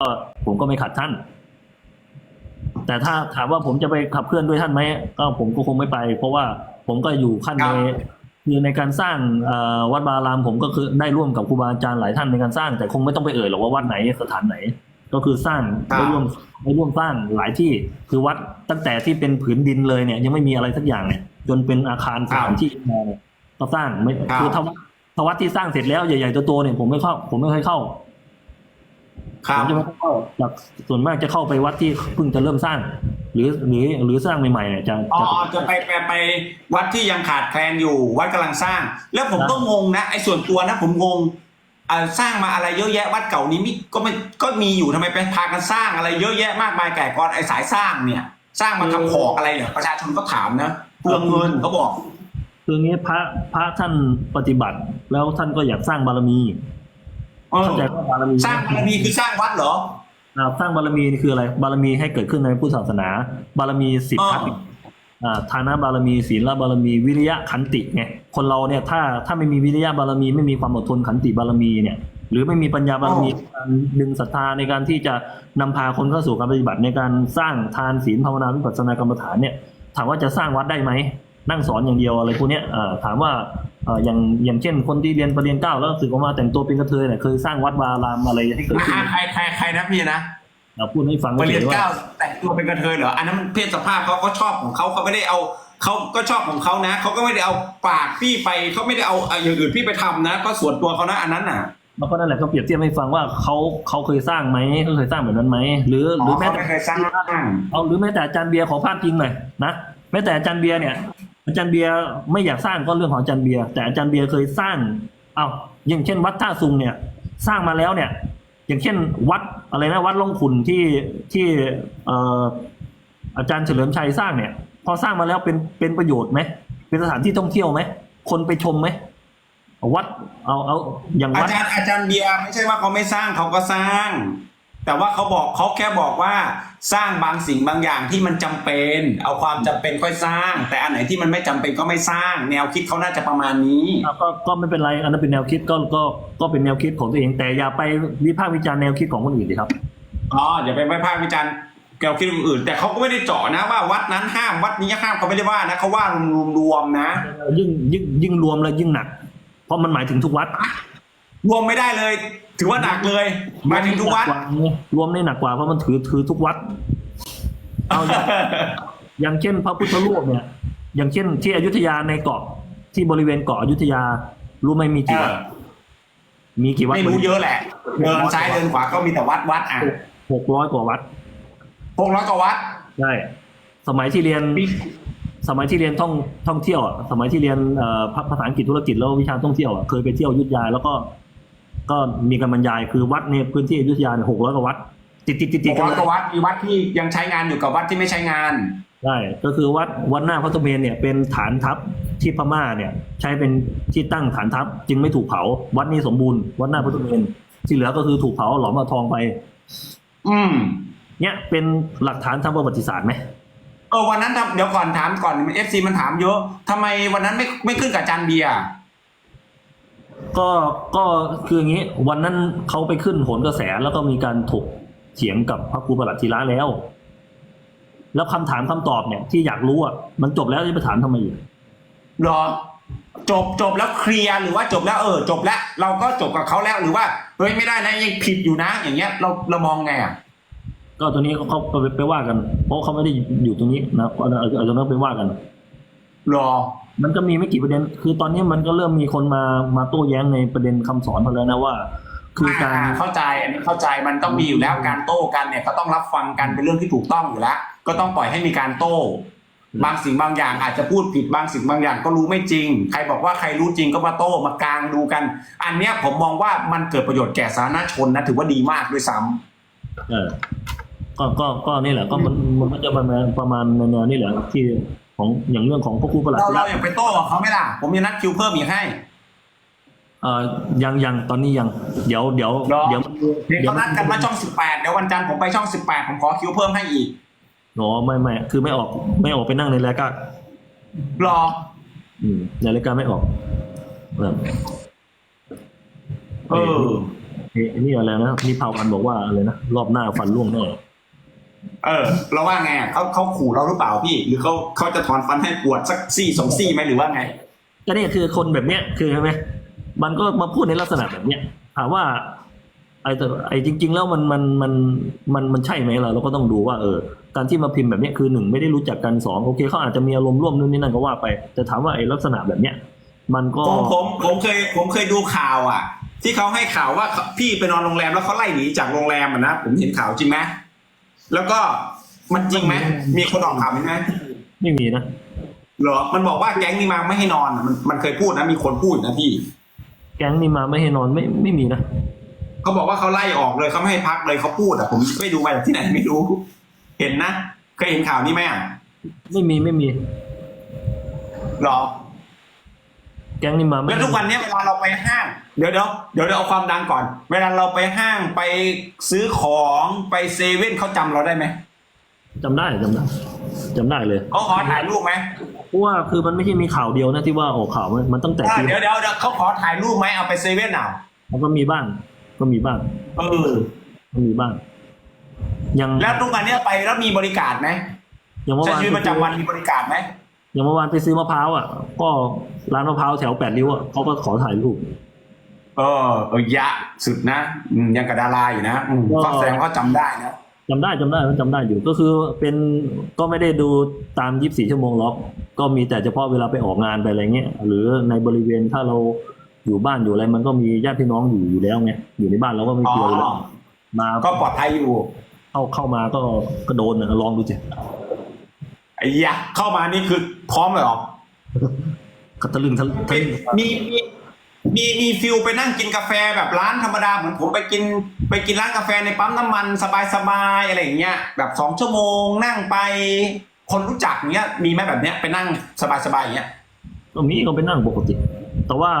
ก็ผมก็ไม่ขัดท่าน แต่ถ้าถามว่าผมจะไปขับเคลื่อนด้วยท่านไหมก็ผมก็คงไม่ไป เพราะว่าผมก็อยู่ขั้นครัในบคือในการสร้างเอ่อวัดบารามผมก็คือได้ร่วมกับครูบาอาจารย์หลายท่านในการสร้าง แต่คงไม่ต้องไปเอ่ยหรอกว่าวัดไหนสถานไหน ก็คือสร้างได้ร่วมได้ร่วมสร้างหลายที่คือวัดตั้งแต่ที่เป็นผืนดินเลยเนี่ย ยังไม่มีอะไรสักอย่างเนี่ยจนเป็นอาคารสถานที่มาเนี่ยก็สร้างไม่ครับคือถ้าวัดถ้าวัดที่สร้างเสร็จแล้วใหญ่ๆโตๆเนี่ยผมไม่เข้า ผมไม่เคยเข้าครั ผบมจะไม่เข้าหลักส่วนมากจะเข้าไปวัดที่เพิ่งจะเริ่มสร้าง หรือหรือหรือสร้างใหม่ๆเนี่ยจะอ๋อจะจะไปไปไปวัดที่ยังขาดแคลนอยู่ วัดกำลังสร้าง แล้วผมก็งงนะไอ้ส่วนตัวนะผมงงอ่าสร้างมาอะไรเยอะแยะวัดเก่านี้มิก็ไม่ก็มีอยู่ทำไมไปพากันสร้างอะไรเยอะแยะมากมายแก่กอนไอ้สายสร้างเนี่ย สร้างมาทำขอกอะไรเหรอประชาชนก็ถามนะเปลืองเงินเขาบอกคืองี้พระพระท่านปฏิบัติ แล้วท่านก็อยากสร้างบารมี เออเข้าใจว่าบารมีสร้างบารมีคือสร้างวัดเหรออ่าสร้างบารมีนี่คืออะไร บารมีให้เกิดขึ้นในพุทธศาสนา บารมีสิบอ๋อทัศน์อ่าทานะบารมีศีลบารมีวิริยะขันติไงคนเราเนี่ยถ้าถ้าไม่มีวิริยะบารมีไม่มีความอดทนขันติบารมีเนี่ย หรือไม่มีปัญญาบารมีในการดึงศรัทธาในการที่จะนำพาคนเข้าสู่การปฏิบัติในการสร้างทานศีลภาวนาวิปัสสนากรรมฐานเนี่ยถามว่าจะสร้างวัดได้ไหมนั่งสอนอย่างเดียวอะไรพวกเนี้ยอ่าถามว่าเอ่ออย่างอย่างเช่นคนที่เรียนประเรียนเก้าแล้วสึกออกมาแต่งตัวเป็นกระเทยเนี่ยเคยสร้างวัดวาอารามอะไรให้เกิดขึ้นใครใครใครนะพี่นะอ่าพูดให้ฟังไปเรียนฉๆว่าเก้าแต่งตัวเป็นกระเทยเหรออันนั้นมันเพศสภาพเขาเขาชอบของเขาเขาไม่ได้เอาเขาก็ชอบของเขานะเขาก็ไม่ได้เอาปากพี่ไปเขาไม่ได้เอาเอาอย่างอื่นพี่ไปทำนะ ก็ส่วนตัวเขานะอันนั้นน่ะแล้วก็นั่นแหละเขาเปรียบเทียบให้ฟังว่าเขาเขาเคยสร้างไหมเขาเคยสร้างแบบนั้นไหมหรือหรือแม้เขาแต่ไม่เคยสร้างเอาหรือแม้แต่อาจารย์เบียร์ขอพาดพิงหน่อยนะแม้แต่อาจารย์เบียร์เนี่ย อาจารย์เบียร์ไม่อยากสร้างก็เรื่องของอาจารย์เบียร์แต่อาจารย์เบียร์เคยสร้าง เอาอย่างเช่น วัดท่าซุงเนี่ย สร้างมาแล้วเนี่ย อย่างเช่น วัดอะไรนะวัดล่องขุนที่ที่เอ่ออาจารย์เฉลิมชัยสร้างเนี่ย พอสร้างมาแล้วเป็นเป็นประโยชน์ไหมเป็นสถานที่ท่องเที่ยวไหมคนไปชมไหมวัดเอาเอาอย่างวัดอาจารย์อาจารย์เบียร์ไม่ใช่ว่าเขาไม่สร้างเขาก็สร้าง แต่ว่าเขาบอกเขาแค่บอกว่าสร้างบางสิ่งบางอย่างที่มันจำเป็น เอาความจำเป็นค่อยสร้าง แต่อันไหนที่มันไม่จำเป็นก็ไม่สร้าง แนวคิดเขาน่าจะประมาณนี้อะก็ก็ไม่เป็นไรอันนั้นเป็นแนวคิดก็ก็ก็เป็นแนวคิดของตัวเอง แต่อย่าไปวิพากษ์วิจารณ์แนวคิดของคนอื่นดิครับอ๋ออย่าไปวิพากษ์วิจารณ์แนวคิดอื่น แต่เขาก็ไม่ได้เจาะนะว่าวัดนั้นห้ามวัดนี้ห้ามเขาไม่ได้ว่านะเขาว่ารวมๆนะ ยิ่งยิ่งยิ่งรวมแล้วยิ่งหนัก เพราะมันหมายถึงทุกวัด รวมไม่ได้เลย ถือว่าหนักเลยหมายถึงทุกวัด รวมได้หนักกว่าเพราะมันถือถือทุกวัด เอาอย่างอย่างเช่น พระพุทธรูปเนี่ย อย่างเช่น ที่อยุธยาในเกาะที่บริเวณเกาะอยุธยา รู้ไหมมีกี่วัดเออมีกี่วัดไม่รู้เยอะแหละเดินซ้ายเดินขวาก็มีแต่วัดวัดอะหกร้อยกว่าวัดหกร้อยกว่าวัดใช่สมัยที่เรียน สมัยที่เรียนท่องท่องเที่ยวอะสมัยที่เรียนเอ่อภาภาษาอังกฤษธุรกิจแล้ววิชาท่องเที่ยวอะเคยไปเที่ยวอยุธยาแล้วก็ ก็มีการบรรยายคือวัดในพื้นที่อยุธยาเนี่ยหกร้อยกว่าวัด ติดติดติดติหดกกันร้อยกว่าวัดมีวัดที่ยังใช้งานอยู่กับวัดที่ไม่ใช้งาน ใช่ก็คือวัดวัดหน้าพระสุเมนเนี่ยเป็นฐานทัพที่พม่าเนี่ยใช้เป็นที่ตั้งฐานทัพจึงไม่ถูกเผา วัดนี้สมบูรณ์วัดหน้าพระสุเมนที่เหลือก็คือถูกเผาหลอมเอาทองไป อืม เนี่ยเป็นหลักฐานทางประวัติศาสตร์ไหมเออวันนั้นทำเดี๋ยวก่อนถามก่อนเอฟซีมันถามเยอะทำไมวันนั้นไม่ไม่ขึ้นกับอาจารย์เบียร์ ก็ก็คืออย่างนี้วันนั้นเขาไปขึ้นโหนกระแสแล้วก็มีการถกเถียงกับพระครูประหลัดธีระแล้ว แล้วคำถามคำตอบเนี่ย ที่อยากรู้อะมันจบแล้วจะไปถามทำไมอีกหรอ จบจบแล้วเคลียร์หรือว่าจบแล้วเออ จบแล้ว เราก็จบกับเขาแล้วหรือว่าเฮ้ยไม่ได้นะยังผิดอยู่นะ อย่างเงี้ย เราเรามองไงอะก็ตัวนี้เขาเขาไปไปว่ากัน เพราะเขาไม่ได้อยู่ตรงนี้นะก็เอาเอาตรงนั้นไปว่ากันรอ มันก็มีไม่กี่ประเด็น คือตอนนี้มันก็เริ่มมีคนมามาโต้แย้งในประเด็นคำสอนเขาแล้วนะว่า คือการอ่เข้าใจอันนี้เข้าใจมันต้องมีอยู่แล้วการโต้กันเนี่ยก็ต้องรับฟังกันเป็นเรื่องที่ถูกต้องอยู่แล้ว ก็ต้องปล่อยให้มีการโต้ บางสิ่งบางอย่างอาจจะพูดผิดบางสิ่งบางอย่างก็รู้ไม่จริง ใครบอกว่าใครรู้จริงก็มาโต้มากลางดูกัน อันเนี้ยผมมองว่ามันเกิดประโยชน์แก่สาธารณชนนะถือว่าดีมากด้วยซ้ำเออก็ก็ก็นี่แหละก็มันมันก็จะประมาณประมาณในแนวนี่แหละที่ ของอย่างเรื่องของพระครูประหลัดเราธีเราระอยากไปโต้กับเขาไหมล่ะ ผมจะนัดคิวเพิ่มอีกให้เอ่อยังยังตอนนี้ยัง เดี๋ยวเดี๋ยวรอเดี๋ยวเดี๋ยวเขานัดกันมาช่องสิบแปดเดี๋ยววันจันทร์ผมไปช่องสิบแปดผมขอคิวเพิ่มให้อีกโอ้ไม่ไม่คือไม่ออกไม่ออกไปนั่งในรายการรออืมในรายการไม่ออกเออเออเอ้ไอ้นี่อะไรนะนี่พาวันบอกว่าอะไรนะรอบหน้าฟันร่วงแน่ เออ เราว่าไงอะเขาเขาขู่เราหรือเปล่าพี่ หรือเขาเขาจะถอนฟันให้ปวดสักซี่สองซี่ไหมหรือว่าไงก็เนี่ยคือคนแบบเนี้ยคือใช่ไหมมันก็มาพูดในลักษณะแบบเนี้ยถามว่า ไอ้แต่ไอ้จริง ๆ แล้วมันมันมันมันมันใช่ไหมล่ะเราก็ต้องดูว่าเออการที่มาพิมพ์แบบเนี้ยคือหนึ่งไม่ได้รู้จักกันสองโอเคเขาอาจจะมีอารมณ์ร่วมนู่นนี่นั่นก็ว่าไปแต่ถามว่าไอ้ลักษณะแบบเนี้ยมันก็ผมผมผมเคยผมเคยดูข่าวอะ ที่เขาให้ข่าวว่าพี่ไปนอนโรงแรมแล้วเขาไล่หนีจากโรงแรมอะนะผมเห็นข่าวจริงไหม แล้วก็มันจริงไหมมีคนออกข่าวไหมนะไม่มีนะเหรอมันบอกว่าแก๊งนี้มาไม่ให้นอนอะมันมันเคยพูดนะมีคนพูดนะพี่ แก๊งนี่มาไม่ให้นอนไม่ไม่มีนะเขาบอกว่าเขาไล่ออกเลยเขาไม่ให้พักเลยเขาพูดอะผมไม่ดูมาจากที่ไหนไม่รู้ เห็นนะเคยเห็นข่าวนี้ไหมอะไม่มีไม่มีหรอ แก๊งนี่มาไม่แล้วทุกวันเนี้ยเวลาเราไปห้างเดี๋ยวเดี๋ยวเดี๋ยวเดี๋ยวเอาความดังก่อน เวลาเราไปห้างไปซื้อของไปเซเว่นเขาจำเราได้ไหมจำได้จำได้จำได้เลยเขาขอถ่ายรูปไหมเพราะว่าคือมันไม่ใช่มีข่าวเดียวนะที่ว่าออกข่าวมันมันตั้งแต่อ่าปีเดี๋ยวเดี๋ยวเดี๋ยวเขาขอถ่ายรูปไหมเอาไปเซเว่นเอามันก็มีบ้าง ก็มีบ้างเออก็มีบ้าง ยังแล้วทุกวันเนี้ยไปแล้วมีบริการไหมอย่างเมื่อใช้วานชีวิตประจำวันมีบริการไหม อย่างเมื่อวานไปซื้อมะพร้าวอะ ก็ร้านมะพร้าวแถวแปดริ้วอะเขาก็ขอถ่ายรูปเออเออยะสุดนะอืมยังกับดาราอยู่นะอืมก็ก็แสดงว่าจำได้นะ จำได้จำได้จำได้อยู่ก็คือเป็นก็ไม่ได้ดูตามยี่สิบสี่ชั่วโมงหรอก ก็มีแต่เฉพาะเวลาไปออกงานไปอะไรเงี้ยหรือในบริเวณถ้าเราอยู่บ้านอยู่อะไร มันก็มีญาติพี่น้องอยู่อยู่แล้วไงอยู่ในบ้านเราก็ไม่กลัวอยู่แล้วอ๋อ มาก็ปลอดภัยอยู่ เข้าเข้ามาก็ก็โดนนะลองดูสิ ไอ้ยะเข้ามานี่คือพร้อมเลยเหรอกระตะลึงทะลึ่งทะลึ่งมีมีมีมีฟิลไปนั่งกินกาแฟแบบร้านธรรมดาเหมือนผมไปกินไปกินร้านกาแฟในปั๊มน้ำมันสบายๆอะไรอย่างเงี้ยแบบสองชั่วโมงนั่งไป คนรู้จักเงี้ย มีไหมแบบเนี้ยไปนั่งสบายๆอย่างเงี้ยก็มีก็เป็นนั่งปกติ แต่ว่า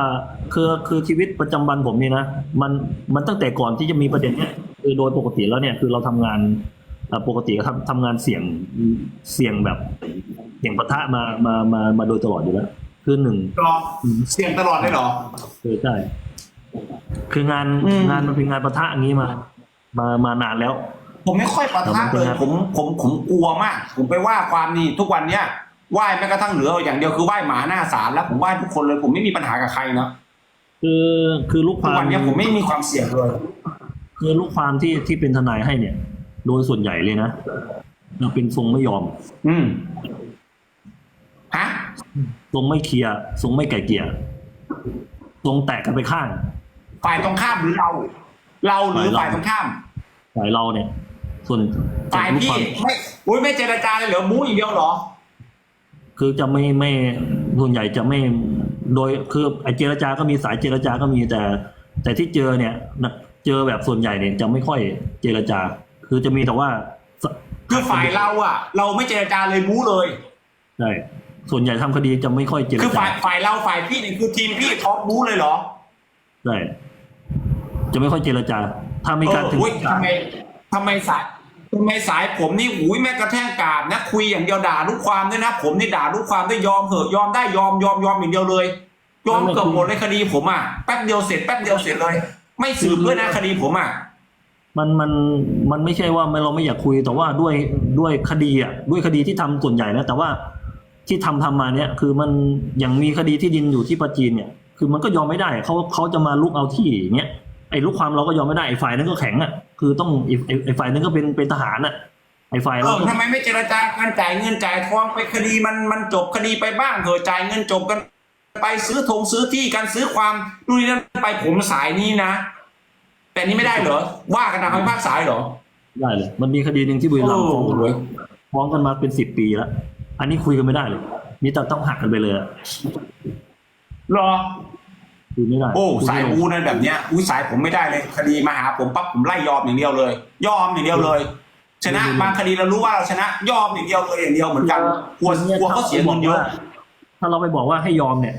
คือคือชีวิตประจำวันผมนี่นะมันมันตั้งแต่ก่อนที่จะมีประเด็นเนี้ยคือโดยปกติแล้วเนี่ยคือเราทำงานเอ่อ ปกติก็ทำทำงานเสี่ยงเสี่ยงแบบเสี่ยงปะทะมามามามาโดยตลอดอยู่แล้วคือหนึ่งรอเสี่ยงตลอดเลยเหรอคือใช่คืองานอืมงานมันเป็นงานปะทะอย่างนี้มา มามานานแล้ว ผมไม่ค่อยปะทะเลยผมผมผมกลัวมาก ผมไปว่าความนี่ทุกวันเนี้ยไหว้แม้กระทั่งเหลืออย่างเดียวคือไหว้หมาหน้าศาลแล้วผมไหว้ทุกคนเลย ผมไม่มีปัญหากับใครนะคือคือลูกคทุกวามวันเนี้ยผมไม่มีความเสี่ยงเลย คือลูกความที่ที่เป็นทนายให้เนี่ย โดยส่วนใหญ่เลยนะเราเป็นทรงไม่ยอม อืมฮะทรงไม่เคลียร์ทรงไม่ไก่เกลี่ยทรงแตกกันไปข้าง ฝ่ายตรงข้ามหรือเรา เราหรือฝ่าฝ่ายยเราตรงข้าม ฝ่ายเราเนี่ย ส่วนฝ่ายลูกพี่ความไม่อุ้ยไม่เจรจาเลยเหรอมู้อย่างเดียวเหรอ คือจะไม่ไม่ส่วนใหญ่จะไม่ โดยคือไอเจรจาก็มีสายเจรจาก็มีแต่ แต่ที่เจอเนี่ยนะเจอแบบส่วนใหญ่เนี่ยจะไม่ค่อยเจรจา คือจะมีแต่ว่าสคือฝ่ายเราอะเราไม่เจรจาเลยมู้เลยใช่ส่วนใหญ่ทำคดีจะไม่ค่อยเจรคือจาฝ่ายฝ่ายเราฝ่ายพี่นี่คือทีมพี่ท็อปมู้เลยเหรอใช่จะไม่ค่อยเจรจา ถ้ามีการเออถึงอุ้ยทำไมทำไมสายทำไมสายผมนี่อุ้ยแม่กระแทกกาบนะคุยอย่างเดียวด่าลูกความด้วยนะ ผมนี่ด่าลูกความได้ยอมเหอะยอมได้ยอมยอมยอมอย่างเดียวเลยยอมเกือบหมดเลยคดีผมอะแป๊บเดียวเสร็จแป๊บเดียวเสร็จเลย ไม่สืบด้วยนะคดีผมอะ มันมันมันไม่ใช่ว่าไม่เราไม่อยากคุยแต่ว่าด้วยด้วยคดีอะด้วยคดีที่ทำส่วนใหญ่นะแต่ว่าที่ทำทำมาเนี่ยคือมันอย่างมีคดีที่ดินอยู่ที่ปาจีนเนี่ย คือมันก็ยอมไม่ได้เขาเขาจะมาลุกเอาที่อย่างเงี้ยไอ้ลุกความเราก็ยอมไม่ได้ไอ้ฝ่ายนั้นก็แข็งอะคือต้องไอ้ไอ้ไอ้ฝ่ายนั้นก็เป็นเป็นทหารอะไอ้ฝ่ายเอเราอก็ทำไมไม่เจรจาการจ่ายเงินจ่ายทองไปคดีมันมันจบคดีไปบ้างเถอะจ่ายเงินจบกัน ไปซื้อธงซื้อที่การซื้อความดูนี่นั่นไปผมสายนี้นะ แต่นี่ไม่ได้เหรอ ว่ากันตามคำพิพากษาเหรอ ได้เลย มันมีคดีหนึ่งที่บุรีรัมย์ฟ้องโอ้โหฟ้องกันมาเป็นสิบปีแล้ว อันนี้คุยกันไม่ได้เลยมีแต่ต้องหักกันไปเลยอะรอ คุยไม่ได้โอ้คุสายไม่ได้บูนั่นแบบเนี้ยอุ้ยสายผมไม่ได้เลย คดีมาหาผมปั๊บผมไล่ยอมอย่างเดียวเลย ยอมอย่างเดียวเลย ชนะบางคดีเรารู้ว่าเราชนะ ยอมอย่างเดียวเลยอย่างเดียวเหมือนกันกลัวกลัวเขาเสียเงินเยอะถ้าเราไปบอกว่าให้ยอมเนี่ย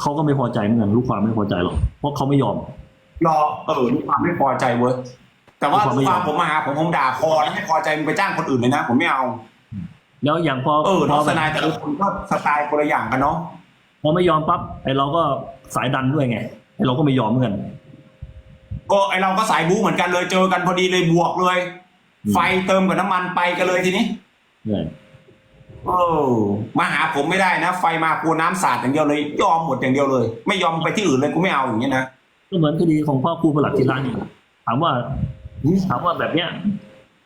เขาก็ไม่พอใจเหมือนกันลูกความไม่พอใจหรอกเพราะเขาไม่ยอม รอเออนี่ความไม่พอใจเว้ยแต่ว่าความไม่คยอมวามผมมาหาผมผมด่าคอแล้วไม่พอใจมึงไปจ้างคนอื่นเลยนะผมไม่เอาแล้วอย่างพอเออพน้อองแบทบนายแต่ละคนก็สไตล์คนละอย่างกันเนาะพอไม่ยอมปั๊บไอ้เราก็สายดันด้วยไงไอ้เราก็ไม่ยอมเหมือนกันเออไอเราก็สายบู๊เหมือนกันเลยเจอกันพอดีเลยบวกเลยอืมไฟเติมกับน้ำมันไปกันเลยทีนี้ใช่เออมาหาผมไม่ได้นะ ไฟมากูน้ำสาดอย่างเดียวเลย ยอมหมดอย่างเดียวเลย ไม่ยอมไปที่อื่นเลยกูไม่เอาอย่างเงี้ยนะ ก็เหมือนคดีของพ่อครูประหลัดทีละนี่ถามว่าถามว่าแบบเนี้ย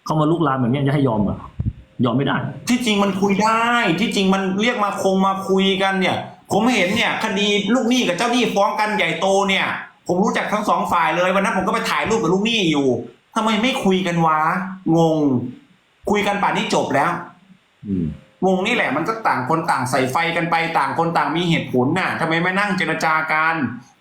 เขามาลุกลามแบบเนี้ยจะให้ยอมเหรอยอมไม่ได้ ที่จริงมันคุยได้ ที่จริงมันเรียกมาคงมาคุยกันเนี่ย ผมเห็นเนี่ยคดีลูกหนี้กับเจ้าหนี้ฟ้องกันใหญ่โตเนี่ย ผมรู้จักทั้งสองฝ่ายเลยวันนั้นผมก็ไปถ่ายรูปกับลูกหนี้อยู่ทำไมไม่คุยกันวะงง คุยกันป่านนี้จบแล้ว อืม งงนี่แหละมันก็ต่างคนต่างใส่ไฟกันไปต่างคนต่างมีเหตุผลน่ะทำไมไม่นั่งเจรจากัน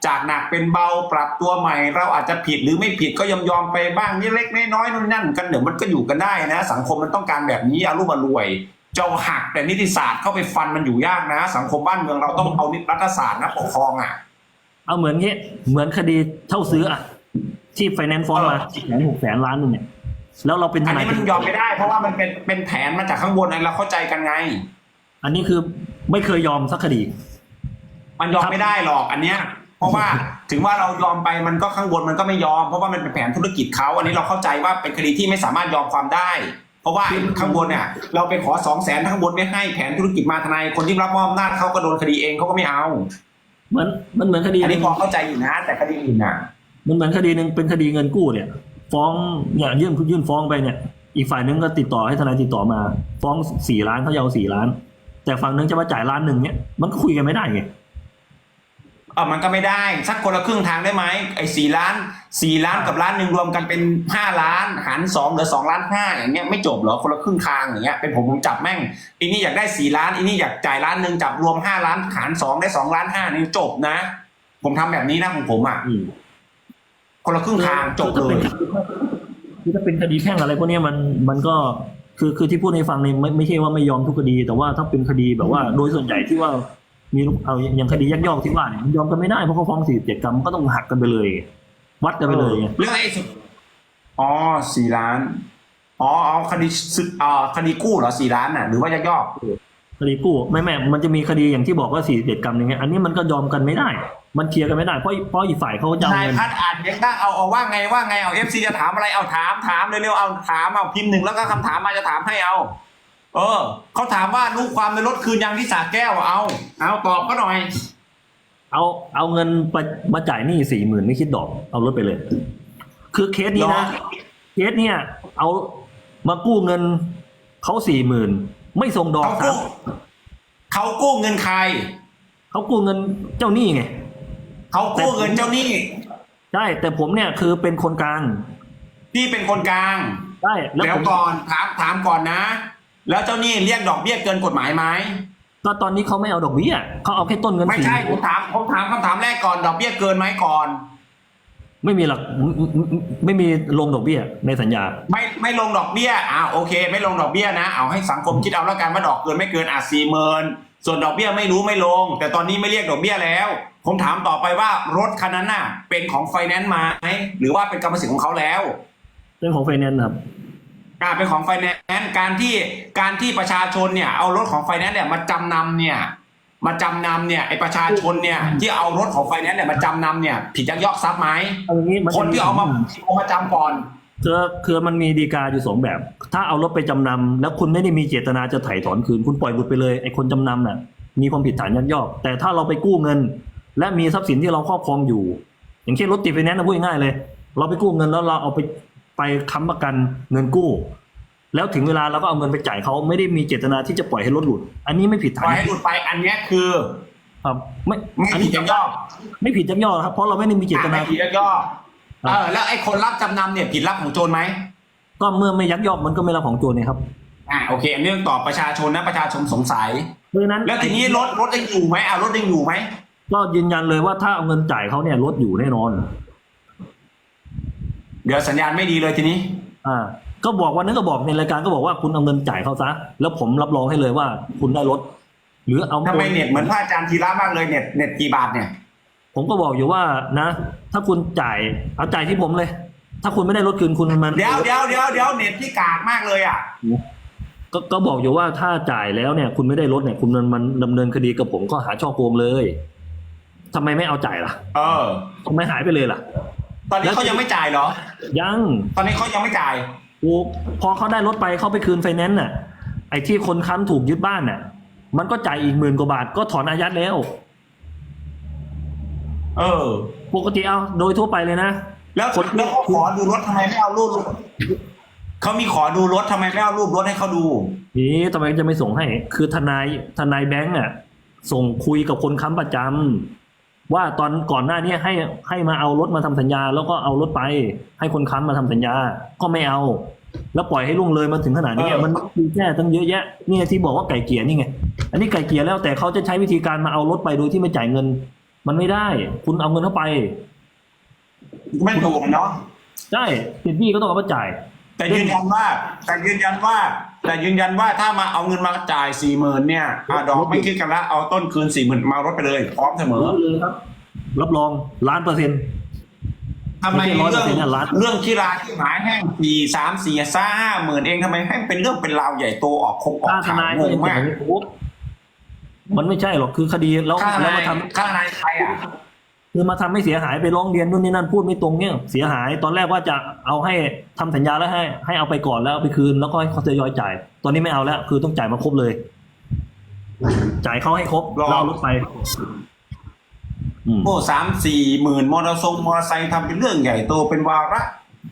จากหนักเป็นเบาปรับตัวใหม่ เราอาจจะผิดหรือไม่ผิดก็ยอมยอมๆไปบ้างนี่เล็กน้อยๆนู่นนั่นกันเดี๋ยวมันก็อยู่กันได้นะ สังคมมันต้องการแบบนี้อารุ่มอรวยเจ้าหักแต่นิติศาสตร์เข้าไปฟันมันอยู่ยากนะ สังคมบ้านเมืองเราต้องเอานิรัฐศาสตร์นะปกครองอะเอาเหมือนงี้เหมือนคดีเช่าซื้ออะที่ไฟแนนซ์ฟ้องมาเออสี่แสนหกแสนล้านนึงเนี่ย แล้วเราเป็นทอันนายนี้มันยอมไม่ได้ เพราะว่ามันเป็นเป็นแผนมาจากข้างบนไอ้เราเข้าใจกันไง อันนี้คือไม่เคยยอมสักคดี มันยอมไม่ได้หรอกอันเนี้ย เพราะว่าถึงว่าเรายอมไปมันก็ข้างบนมันก็ไม่ยอม เพราะว่ามันเป็นแผนธุรกิจเขาอันนี้เราเข้าใจว่าเป็นคดีที่ไม่สามารถยอมความได้ เพราะว่าข้างบนเนี่ยเราไปขอสองแสนข้างบนไม่ให้แผนธุรกิจมาทนายคนที่รับมอบอำนาจเขาก็โดนคดีเองเขาก็ไม่เอาเหมือนมันเหมือนคดีอันหนี้นึ่งพอเข้าใจอยู่นะ แต่คดีอื่นน่ะมันเหมือนคดีหนึ่งเป็นคดีเงินกู้เนี่ย ฟ้องเนี่ยยื่นยื่นฟ้องไปเนี่ย อีกฝ่ายหนึงก็ติดต่อให้ทนายติดต่อมา ฟ้องสี่ล้านเขาจะเอาสี่ล้าน แต่ฝั่งหนึงจะมาจ่ายล้านหนึ่งเนี่ยมันก็คุยกันไม่ได้ไงเออมันก็ไม่ได้สักคนละครึ่งทางได้ไหมไอ้สี่ล้านสี่ล้านกับล้านหนึ่งรวมกันเป็นห้าล้านหารสองเหลือสองล้านห้าอย่างเงี้ยไม่จบเหรอคนละครึ่งทางอย่างเงี้ยเป็นผมผมจับแม่งอีนี่อยากได้สี่ล้านอีนี่อยากจ่ายล้านหนึ่งจับรวมห้าล้านหารสองได้สองล้านห้านี่จบนะ ผมทำแบบนี้นะของผมอะอืม คนละครึ่งทางจบเลยคือถ้าเป็นคดีแพ่งอะไรพวกเนี้ยมันมันก็คือคือที่พูดให้ฟังเนี่ยไม่ไม่ใช่ว่าไม่ยอมทุกคดี แต่ว่าถ้าเป็นคดีแบบว่า โดยส่วนใหญ่ที่ว่ามีลูกเอาอย่างคดียักยอกที่ว่าเนี่ยมันยอมกันไม่ได้เพราะเขาฟ้องสี่เจ็ดกรรมก็ต้องหักกันไปเลย วัดกันไปเลยไงเรื่องไอ้สุดอ๋อสี่ล้านอ๋อเอาคดีซึอ่าคดีกู้เหรอสี่ล้านน่ะ หรือว่ายักยอก คดีกู้ไม่แม่มันจะมีคดีอย่างที่บอกว่าสี่เจ็ดกรรมอย่างเงี้ยอันนี้มันก็ยอมกันไม่ได้ มันเคลียร์กันไม่ได้เพราะเพราะอีกฝ่ายเขาจะเอานายเงินพัดอ่านเด็กได้เอาเอาว่าไงว่าไงเอาเอฟซีจะถามอะไรเอาถามถามเร็วๆเอาถามเอาพิมพ์หนึ่งแล้วก็คำถามมาจะถามให้เอา เออเขาถามว่าลูกความในรถคืนยังที่สาแก้วเอา เอาตอบก็หน่อย เอาเอาเงินไปมาจ่ายหนี้สี่หมื่นไม่คิดดอก เอารถไปเลย คือเคสนี้นะหรอเคสเนี่ย เอามากู้เงินเขาสี่หมื่น ไม่ส่งดอกเขาสากู้มเขากู้เงินใคร เขากู้เงินเจ้าหนี้ไง เขากู้เงินเจ้าหนี้ใช่แต่ผมเนี่ยคือเป็นคนกลางที่เป็นคนกลางใช่แล้วแล้วผมก่อนถามถามก่อนนะ แล้วเจ้าหนี้เรียกดอกเบี้ยเกินกฎหมายไหมก็ตอนนี้เขาไม่เอาดอกเบี้ยเขาเอาแค่ต้นเงินไม่สี่ใช่ผมถามผมถามคำถามแรกก่อนดอกเบี้ยเกินไหมก่อน ไม่มีหลักไม่มีลงดอกเบี้ยในสัญญา ไม่ไม่ลงดอกเบี้ยอ่าโอเค ไม่ลงดอกเบี้ยนะ เอาให้สังคมคิดเอาแล้วกันว่าดอกเกินไม่เกินอะสี่หมื่นส่วนดอกเบี้ยไม่รู้ไม่ลง แต่ตอนนี้ไม่เรียกดอกเบี้ยแล้ว ผมถามต่อไปว่ารถคันนั้นน่ะ เป็นของไฟแนนซ์ไหมหรือว่าเป็นกรรมสิทธิ์ของเขาแล้วเรื่องของไฟแนนซ์ครับอ่าเป็นของไฟแนนซ์การที่การที่ประชาชนเนี่ยเอารถของไฟแนนซ์เนี่ยมาจำนำเนี่ย มาจำนำเนี่ยไอประชาชนเนี่ยที่เอารถของไฟแนนซ์เนี่ยมาจำนำเนี่ยผิดยักยอกทรัพย์ไหมเอาอย่างนี้มันคนที่เอามาเอามาจำก่อน คือคือมันมีดีกาอยู่สองแบบ ถ้าเอารถไปจำนำแล้วคุณไม่ได้มีเจตนาจะไถ่ถอนคืน คุณปล่อยหลุดไปเลยไอ้คนจำนำน่ะมีความผิดฐานยักยอก แต่ถ้าเราไปกู้เงิน และมีทรัพย์สินที่เราครอบครองอยู่ อย่างเช่นรถติดไฟแนนซ์นะพูดง่ายๆเลย เราไปกู้เงินแล้วเราเอาไปไปค้ำประกันเงินกู้ แล้วถึงเวลาเราก็เอาเงินไปจ่ายเขาไม่ได้มีเจตนาที่จะปล่อยให้รถหลุด อันนี้ไม่ผิดปฐานล่อยให้หลุดไปอันเนี้ยคือครับ ไม่ไม่อันผินี้ดยักยอกไม่ผิดยักยอกครับ เพราะเราไม่ได้มีเจตนาอะไม่ผิดยักยอกครับ เออแล้วไอ้คนรับจำนำเนี่ยผิดรับของโจรไหมก็เมื่อไม่ยักยอกมันก็ไม่รับของโจรเนี่ยครับอ่าโอเคเรื่องตอบประชาชนนะประชาชนสงสัย เพราะฉะนั้นแล้วทีนี้รถรถยังอยู่ไหมอ่ารถยังอยู่ไหมก็ยืนยันเลยว่าถ้าเอาเงินจ่ายเขาเนี่ยรถอยู่แน่นอน เดี๋ยวสัญญาณไม่ดีเลยทีนี้ อ่า ก็บอกวันนั้นก็บอกในรายการก็บอกว่าคุณเอาเงินจ่ายเขาซะ แล้วผมรับรองให้เลยว่า คุณได้รถ หรือเอาทำไมเน็ตเหมือนพระอาจารย์ธีระมากเลยเน็ตเน็ตกี่บาทเนี่ย ผมก็บอกอยู่ว่านะ ถ้าคุณจ่ายเอาจ่ายที่ผมเลย ถ้าคุณไม่ได้รถคืนคุณมันเดี๋ยวเดี๋ยวเดี๋ยวเดี๋ยวเน็ตที่กากมากเลยอะก็ก็บอกอยู่ว่าถ้าจ่ายแล้วเนี่ย คุณไม่ได้รถเนี่ย คุณมันมันดำเนินคดีกับผมก็หาช่อโกงเลยทำไมไม่เอาจ่ายล่ะ เออทำไมหายไปเลยล่ะ ตอนนี้เขายังไม่จ่ายเหรอ ยัง ตอนนี้เขายังไม่จ่าย ถูกพอเขาได้รถไปเขาไปคืนไฟแนนซ์น่ะ ไอ้ที่คนค้ำถูกยึดบ้านน่ะ มันก็จ่ายอีกหมื่นกว่าบาทก็ถอนอายัดแล้ว เออ ปกติเอาโดยทั่วไปเลยนะ แล้วคนแล้วเขาขอดูรถทำไมไม่เอารูปรถเขามีขอดูรถทำไมไม่เอารูปรถให้เขาดู นี่ทำไมจะไม่ส่งให้ คือทนายทนายแบงก์อะ ส่งคุยกับคนค้ำประจำ ว่าตอนก่อนหน้านี้ให้ให้มาเอารถมาทำสัญญา แล้วก็เอารถไป ให้คนค้ำมาทำสัญญา ก็ไม่เอา แล้วปล่อยให้ล่วงเลยมาถึงขนาดนี้เออมันมีแค่ตั้งเยอะแยะเนี่ยที่บอกว่าไก่เกลี่ยนี่ไงอันนี้ไก่เกลี่ยแล้วแต่เขาจะใช้วิธีการมาเอารถไปโดยที่ไม่จ่ายเงิน มันไม่ได้ คุณเอาเงินเข้าไปไม่ถูกเนาะใช่เป็นพี่ก็ต้องเอามาจ่าย แต่ยืนยันว่าแต่ยืนยันว่า แต่ยืนยันว่าถ้ามาเอาเงินมาจ่ายสี่หมื่นเนี่ยอะดอกไม่คิดกันละเอาต้นคืนสี่หมื่นมารถไปเลย พร้อมเสมอเลยครับรับรองล้านเปอร์เซ็นต์ทำไมไม่ใช่เรื่อง100%เนี่ยล้านเรื่องที่ราที่หมายแห้งสี่สามสี่ซ่าห้าหมื่นเองทำไมให้เป็นเรื่องเป็นราวใหญ่โตออกคงออกค่าทข่าวนายงก็งยังมากโอ้มันไม่ใช่หรอกคือคดีแล้วค่าทแล้วนายมาทำค่าทนายใครอะ คือมาทำให้เสียหายไปร้องเรียนนู่นนี่นั่นพูดไม่ตรงเนี่ยเสียหายตอนแรกว่าจะเอาให้ทำสัญญาแล้วให้ ให้เอาไปก่อนแล้วเอาไปคืนแล้วก็ให้เขาทยอยจ่าย ตอนนี้ไม่เอาแล้ว คือต้องจ่ายมาครบเลย จ่ายเขาให้ครบแล้วเอารถไปอืมโอ้สามสี่หมื่นมอเตอร์ทรงมอเตอร์ไซค์ทำเป็นเรื่องใหญ่โตเป็นวาระ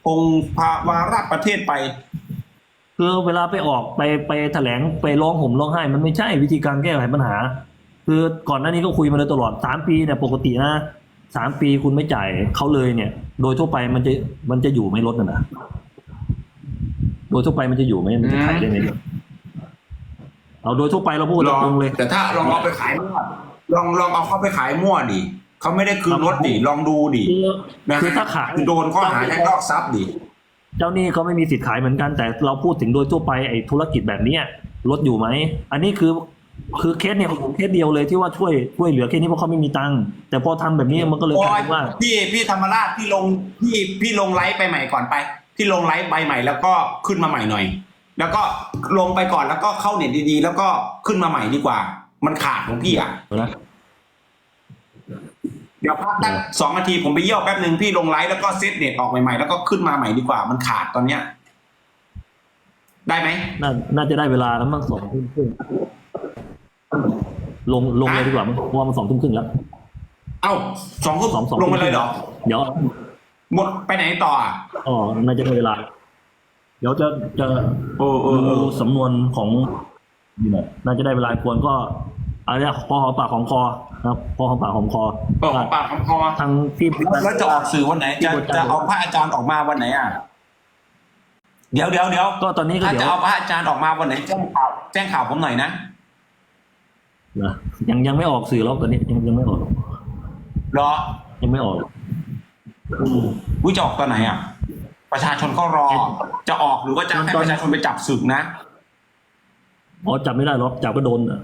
องค์พาวาระประเทศไปคือเวลาไปออกไปไปแถลงไปร้องห่มร้องไห้ มันไม่ใช่วิธีการแก้ไขปัญหา คือก่อนหน้านี้ก็คุยมาโดยตลอดสามปีเนี่ยปกตินะ สามปีคุณไม่จ่ายเขาเลยเนี่ย โดยทั่วไปมันจะมันจะอยู่ไหม่ลดนะนะโดยทั่วไปมันจะอยู่ไหมมันจะขายได้ไหมเอาโดยทั่วไปเราพูดลองตรงๆเลย แต่ถ้าลองเอาไปขายมั่วลองลองเอาเข้าไปขายมั่วดิเขาไม่ได้คืนรถดิลองดูดิคือนะคือถ้าขายโดนข้อหายักยอกทรัพย์ดิเจ้าหนี้เขาไม่มีสิทธิ์ขายเหมือนกันแต่เราพูดถึงโดยทั่วไปไอ้ธุรกิจแบบเนี้ยลดอยู่ไหมอันนี้คือ คือเคสเนี่ยของผมเคสเดียวเลยที่ว่าช่วยช่วยเหลือแค่นี้เพราะเขาไม่มีตังค์แต่พอทำแบบนี้มันก็เลยโอ้กลายยเป็นว่า พี่พี่ธรรมราชพี่ลงพี่พี่ลงไลฟ์ไปใหม่ก่อนไป พี่ลงไลฟ์ใบใหม่แล้วก็ขึ้นมาใหม่หน่อย แล้วก็ลงไปก่อนแล้วก็เข้าเน็ตดีๆ แล้วก็ขึ้นมาใหม่ดีกว่า มันขาดของพี่อะนะเดี๋ยวพักสักสองนาทีผมไปเยี่ยวแป๊บหนึ่งพี่ลงไลฟ์แล้วก็เซตเน็ตออกใหม่ๆแล้วก็ขึ้นมาใหม่ดีกว่า มันขาดตอนเนี้ย ได้ไหมน่าน่าจะได้เวลาแล้วมั้งสองทุ่มครึ่ง ลงลงเลยดีกว่ามั้งเพราะว่ามันสองทุ่มครึ่งแล้ว เอ้าสองทุ่มสองสองลงไปเลยเหรอ เดี๋ยวหมดไปไหนต่ออะอ๋อน่าจะได้เวลา เดี๋ยวจะจะโอ้เออเอดูอสำนวนของอยู่ไหนน่าจะได้เวลาควรก็อะไรนะพอหอมปากหอมคอนะครับพอหอมปากหอมคอเออของปากของคอทางพี่แล้วจะออกสื่อวันไหน จะจะเอาพระอาจารย์ออกมาวันไหนอะเดี๋ยวเดี๋ยวเดี๋ยวก็ตอนนี้ก็ถ้าเดี๋จะยวเอาพระอาจารย์ออกมาวันไหนแจ้งข่าวแจ้งข่าวผมหน่อยนะ นะยังยังไม่ออกสื่อแล้วตอนนี้ยังยังไม่ออกรอยังไม่ออกอืมวิจะออกตอนไหนอะ ประชาชนก็รอ จะออกหรือว่าจะให้ประชาชนไปจับศึกนะอ๋อจับไม่ได้หรอกจับก็โดนอะ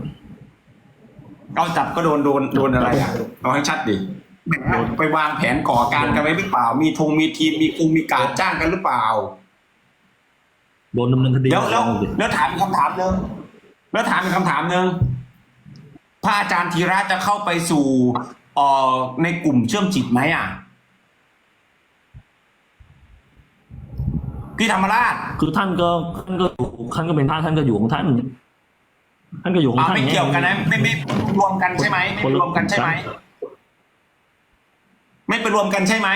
เอาจับก็โดนโดนโดนอะไรอะเอาให้ชัดดิไปวางแผนก่อการกันไว้หรือเปล่า มีธงมีทีมมีกลุ่มมีการจ้างกันหรือเปล่าโดนดำเนินคดีเดี๋ยวแล้วเอาสิแล้วถามอีกคำถามหนึ่งแล้วถามอีกคำถามหนึ่ง พระอาจารย์ธีระจะเข้าไปสู่เอ่อในกลุ่มเชื่อมจิตไหมอะพี่ธรรมราชคือท่านก็ท่านก็อยู่ท่านก็เป็นพระท่านก็อยู่ของท่านท่านก็อยู่ของอ่าท่านไม่เกี่ยวกันนะไม่ไม่รวมกันใช่ไหมไม่ไปรวมกันใช่ไหมไม่ไปรวมกันใช่ไหม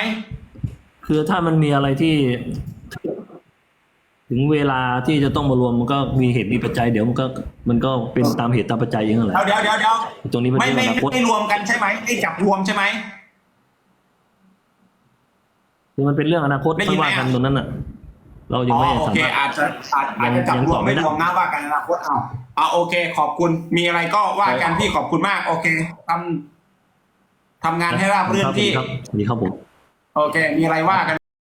คือถ้ามันมีอะไรที่ ถึงเวลาที่จะต้องมารวมมันก็มีเหตุมีปัจจัยเดี๋ยวมันก็มันก็เป็นตามเหตุตามปัจจัยอย่างนั้นแหละเอาเดี๋ยวเดี๋ยวเดี๋ยวตรงนี้มันไม่เป็นไม่อนาคตไม่รวมกันใช่ไหมไม่จับรวมใช่ไหม คือมันเป็นเรื่องอนาคตได้ยิค่อนยไหม ว่ากันอะตรงนั้นน่ะ เรายังอ๋อไม่โอสาเคมารถ อาจจะอาจอาจจะจับยังรวมตอบไม่ไม่ได้ รวมนะว่ากันอนาคตเอาเอาโอเค ขอบคุณมีอะไรก็ว่ากันพี่ขอบคุณมาก โอเคทำทำงานให้ราบรื่นพี่ ครับสวัสดีครับผม โอเค มีอะไรว่ากัน